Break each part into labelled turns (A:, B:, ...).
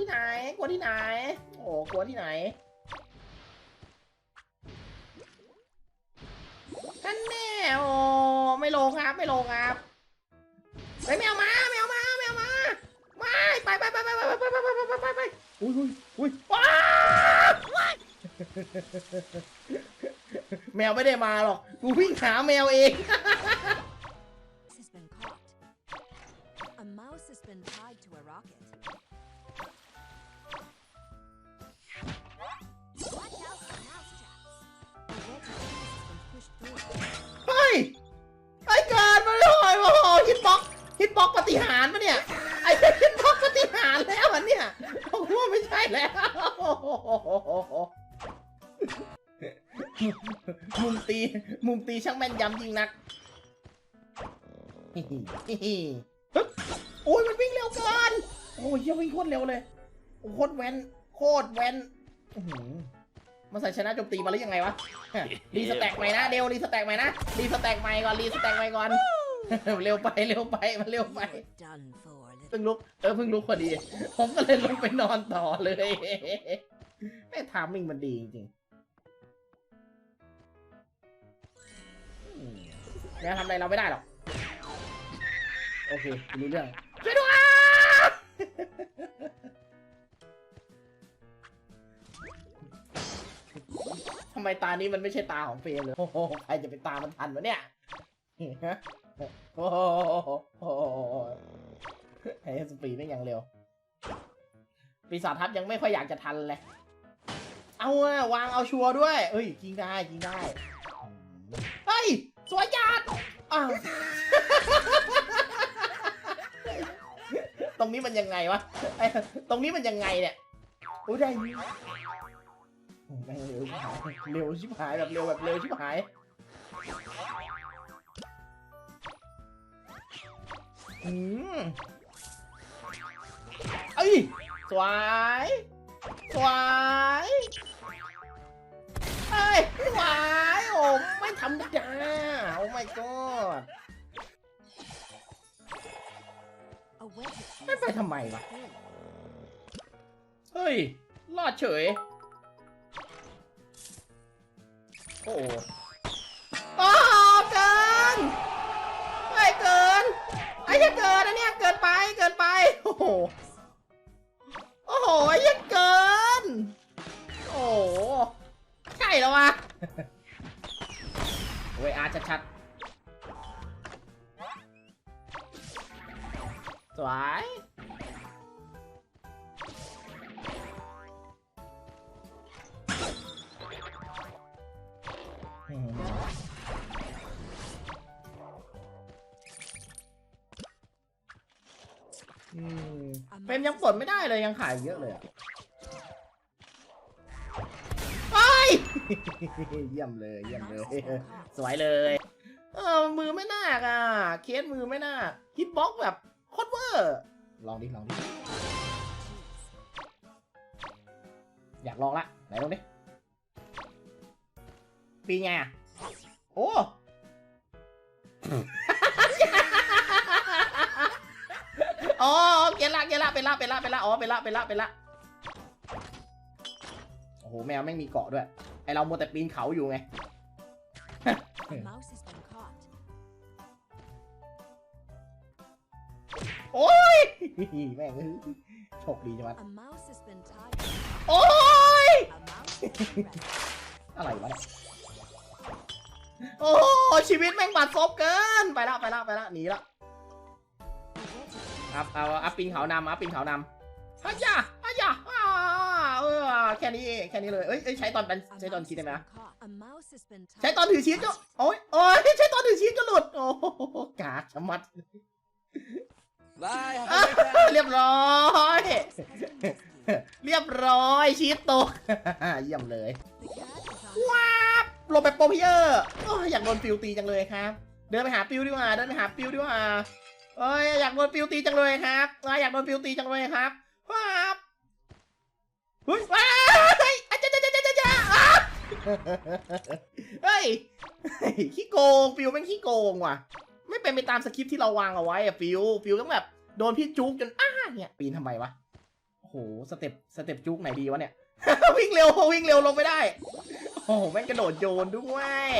A: ที่ไหน กลัวที่ไหน โอ้กลัวที่ไหนท่านแน่โอ้ไม่ลงครับ ไม่ลงครับไปแมวมาแมวมาแมวมาไม่ไปไปไปไปไปไปไปไปไปไปไปอุ้ยอุ้ยอุ้ยว้าวแมวไม่ได้มาหรอกกูวิ่งหาแมวเอง
B: has been caught. A mouse has been tied to a rocket.
A: เฮ้ย ไอ้กิดมาเลยโอ้โหฮิตบ็อกฮิตบ็อกปฏิหารย์ปะเนี่ย ไอ้ฮิตบ็อกปฏิหารแล้วอันเนี่ยผมว่าไม่ใช่แล้วมุมตีมุมตีช่างแม่นยำยิ่งนักโอ้ยมันวิ่งเร็วเกินโอ้ยเหี้ยวิ่งโคตรเร็วเลยโคตรแว้นโคตรแว้นอื มันใส่ชนะโจมตีมาหรือยังไงวะ รีสแต็กใหม่นะเดวรีสแต็กใหม่นะ รีสแต็กใหม่ก่อน รีสแต็กใหม่ก่อน เร็วไป เร็วไป มันเร็วไป
B: You're done for, little
A: เพิ่งลุก เออ เพิ่งลุกพอดี ผมก็เลยลงไปนอนต่อเลย แม่ทามมิ่งมันดีจริงๆอืมแม่ทำอะไรเราไม่ได้หรอก โอเครู้เรื่องช่วยด้วย ไมตานี้มันไม่ใช่ตาของเฟรมเลย โอ้โห ใครจะไปตามันทันวะเนี่ยฮะโอ้โหโอ้โหไอ้สปีดไม่ยังเร็ว ปีศาจทัพยังไม่ค่อยอยากจะทันเลย เอาอะวางเอาชัวร์ด้วย เอ้ยยิงได้ยิงได้ เฮ้ย สวยจัดอ้าวตรงนี้มันยังไงวะ ตรงนี้มันยังไงเนี่ยโอ้ได้ แม่งเร็วชิบหายเร็วชิบหายแบบเร็วแบบเร็วชิบหายอืมเอ้ยสวย สวยเอ้ยสวยโอ้ไม่ธรรมดาโอ้ my god
B: A wedge of cheese
A: ไม่ไป
B: has
A: ทำไม
B: been
A: วะ
B: pushed through.
A: เฮ้ย รอดเฉย โอ้โหโอ้เกินเฮ้ยเกิน ไอ้เหี้ยเกินอันเนี้ยเกินไป เกินไป โอ้โห โอ้โห ไอ้เหี้ยเกิน โอ้โห ใช่แล้ววะโอ้ยอาร์ชัดๆสวย เฟรมยังปลดไม่ได้เลยยังขายเยอะเลยอะไปเยี่ยมเลยเยี่ยมเลย สวยเลย เออมือไม่น่ากอะ เคสมือไม่น่าฮิตบ็อกแบบโคตรเวอร์ ลองดิ ลองดิ อยากลองละ ไหนลองดิ ปีไงอะ โอ้อ๋อเกลละเกลละเป็นละเป็นละเป็นละอ๋อเป็นละเป็นละเป็นละโอ้โหแมวแม่งมีเกาะด้วย ไอเราโมวแต่ปีนเขาอยู่ไง
B: A mouse has been caught.
A: โอ้ยแม่งเอ้ยโชคดีจังวะ
B: A mouse has been tied. to
A: โอ้ย
B: a mouse has been rescued.
A: อะไรวะเนี่ย โอ้โหชีวิตแม่งบาดซบเกิน ไปละไปละไปละหนีละ
B: A wedge of cheese
A: อัพเอาอัพปีนเขานำอัพปีนเขานำฮะยะฮะยะอ่าเออแค่นี้แค่นี้เลยเอ้ยเอ้ยใช้ตอนเป็น
B: A
A: ใช้ตอน
B: mouse
A: คิดได้
B: has
A: ไหม
B: been
A: วะ
B: caught. A mouse has been tied.
A: ใช้ตอนถือชีสก็โอ้ยโอ้ยใช้ตอนถือชีสก็หลุดโอ้โหกาชะมัด
C: Bye.
A: อะ
C: Have a great time.
A: เรียบร้อย
B: Mouse has been rescued.
A: เรียบร้อยชีสตกเยี่ยมเลย
B: The cat is on
A: ว้าบ หลบแบบโปรเพเยอร์อยากโดนฟิวตีจังเลยครับ เดินไปหาฟิวดีกว่า เดินไปหาฟิวดีกว่าเอ้ยอยากโดนฟิวตีจังเลยครับอะอยากโดนฟิวตีจังเลยครับว้าบเฮ้ยว้ายอาจจะจะจะจะจะจะอะเฮ้ยเฮ้ยขี้โกงฟิวเป็นขี้โกงว่ะ ไม่เป็นไปตามสคริปที่เราวางเอาไว้อะฟิวฟิวต้องแบบโดนพี่จุกจนอ้าเนี่ยปีนทำไมวะโอ้โหสเต็ปสเต็ปจุกไหนดีวะเนี่ยวิ่งเร็ววิ่งเร็วลงไม่ได้ โอ้โหแม่งกระโดดโยนด้วย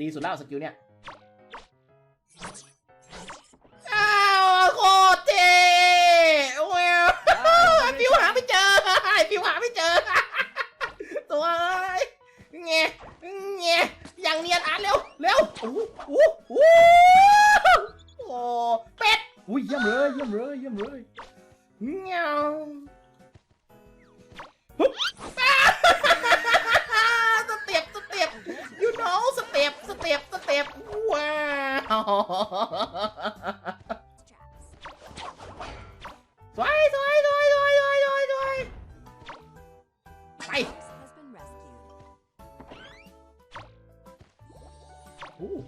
A: ดีสุดแล้วสกิลเนี่ยอ้าวโคตรเท่โอ้ยปิวหาไม่เจอปิวหาไม่เจอ ตัวเอ้ยเงี้ยเงี้ยอย่างเนียนอ่านเร็วเร็วโอ้โห Sorry, sorry, sorry, sorry, sorry, sorry. ไป
B: Ooh.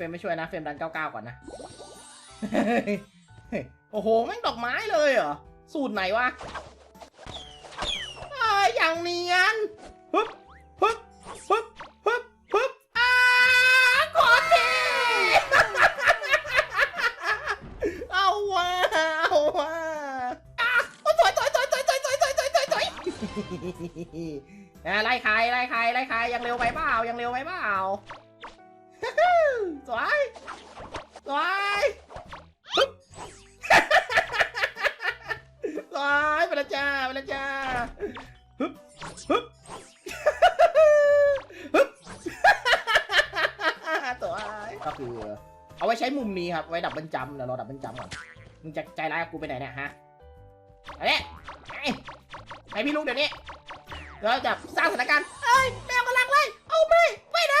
A: ไม่มันเป็นไม่ช่วยนะ เฟรมดัน99ก่อนนะ โอ้โหแม่งดอกไม้เลยเหรอ สูตรไหนวะเอ้ยอย่างเนียนฮึบฮึบฮึบฮึบฮึบอ้าโคตรเท่เอาว่ะเอาว่ะอะโอ้ยถอยถอยถอยถอยถอยถอยถอยถอยถอยถอยอะไล่ใครไล่ใครไล่ใครยังเร็วไปเปล่ายังเร็วไปเปล่า สวยสวยฮึบสวยไปละจ้าไปละจ้าฮึบฮึบฮึบสวยก็คือเอาไว้ใช้มุมนี้ครับ ไว้ดับเบิลจัมเดี๋ยวรอดับเบิลจัมก่อน มึงจะใจร้ายกับกูไปไหนเนี่ยฮะอันนี้ไอ้ไอพี่ลุงเดี๋ยวนี้เราจะสร้างสถานการณ์เอ้ยแมวกำลังไล่เอาไม่ ไม่นะ